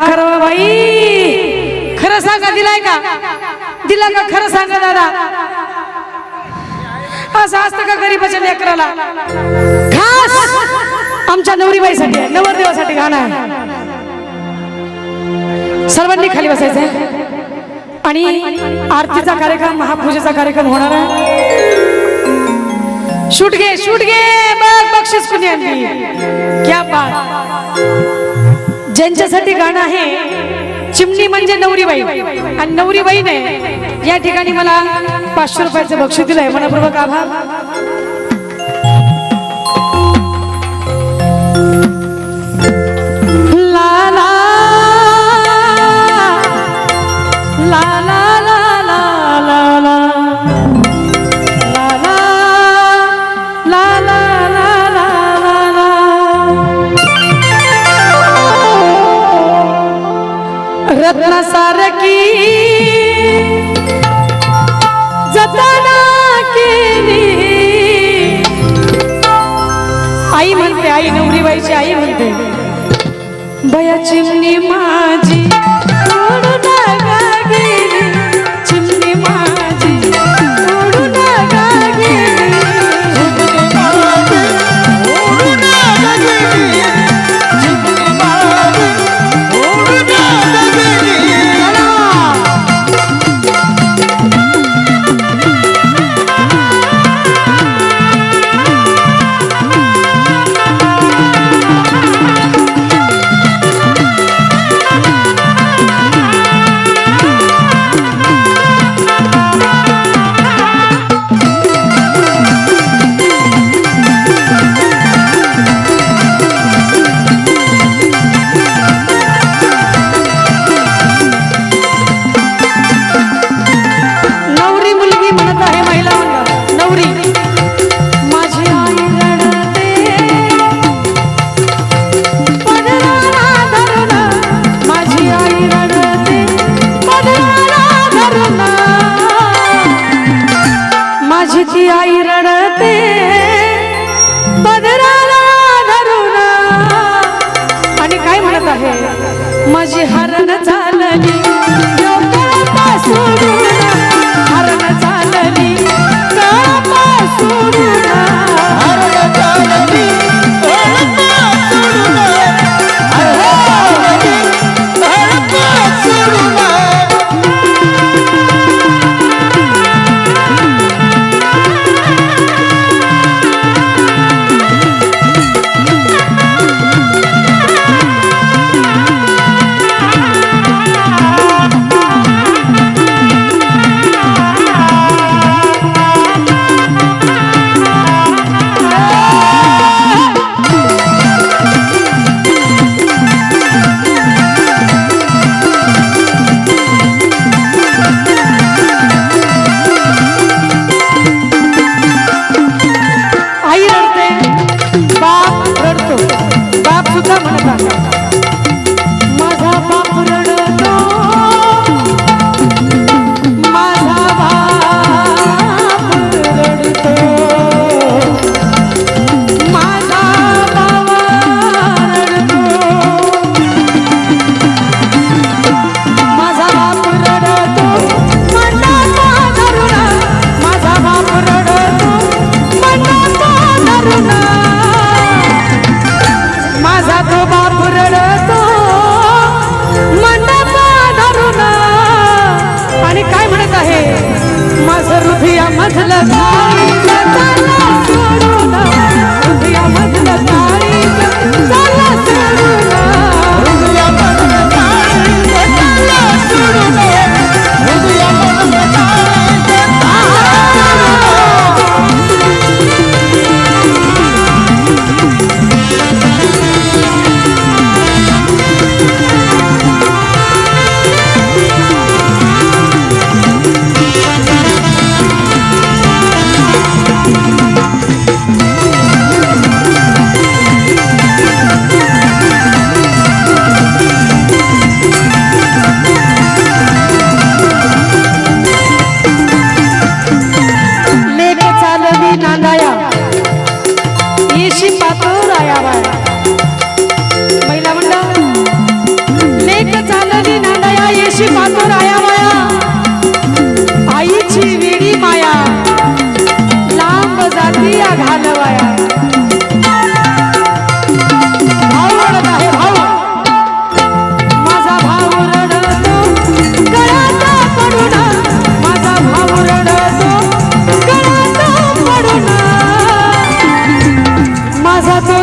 खरं बाई खरं सांगा दिलाय का? दिला का खरं सांगा दादा? असं असतं का गरीबाच्या लेकराला? खास आमच्या नवरीबाईसाठी नवरदेवासाठी गाणं आहे. सर्वांनी खाली बसायचंय आणि आरतीचा कार्यक्रम महापूजेचा कार्यक्रम होणार आहे. शूट घे शूट घे बक्षीस कुणी आणली? क्या बात. ज्यांच्यासाठी गाणं आहे चिमणी म्हणजे नवरीबाई. आणि नवरीबाईने या ठिकाणी मला पाचशे रुपयाचं बक्षीस दिलंय. मनपूर्वक आभार. रत्न सारकी जतना केली. आई म्हणते आई नवरीबाईची आई म्हणते बया चिमणी माझी माझी हरण झाली.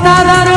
माझा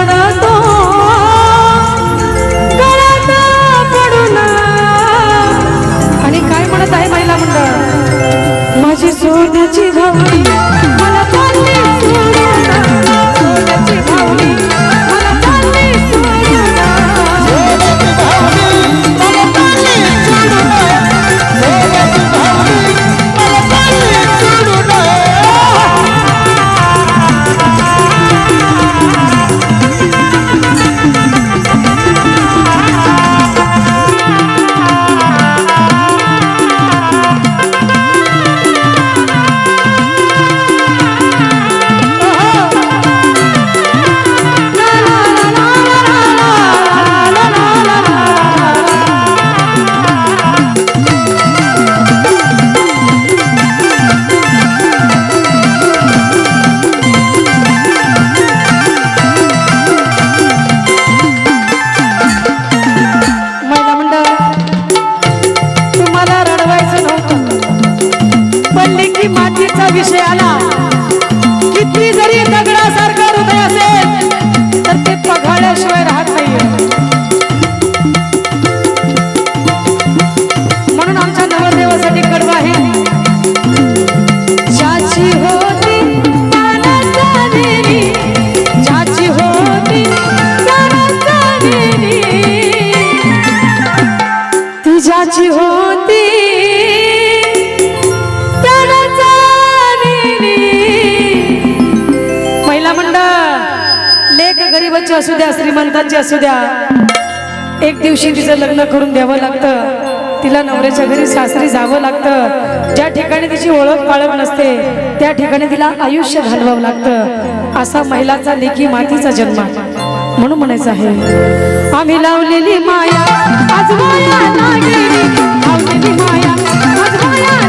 गरीबाची असू द्या श्रीमंतांची असू द्या एक दिवशी तिचं लग्न करून द्यावं लागतं. तिला नवऱ्याच्या घरी सासरी जावं लागतं. ज्या ठिकाणी तिची ओळख पाळख नसते त्या ठिकाणी तिला आयुष्य घालवावं लागतं. असा महिलाचा लेखी मातीचा जन्म म्हणून म्हणायचं आहे आम्ही लावलेली माया आज माया लावलेली माया आज माया.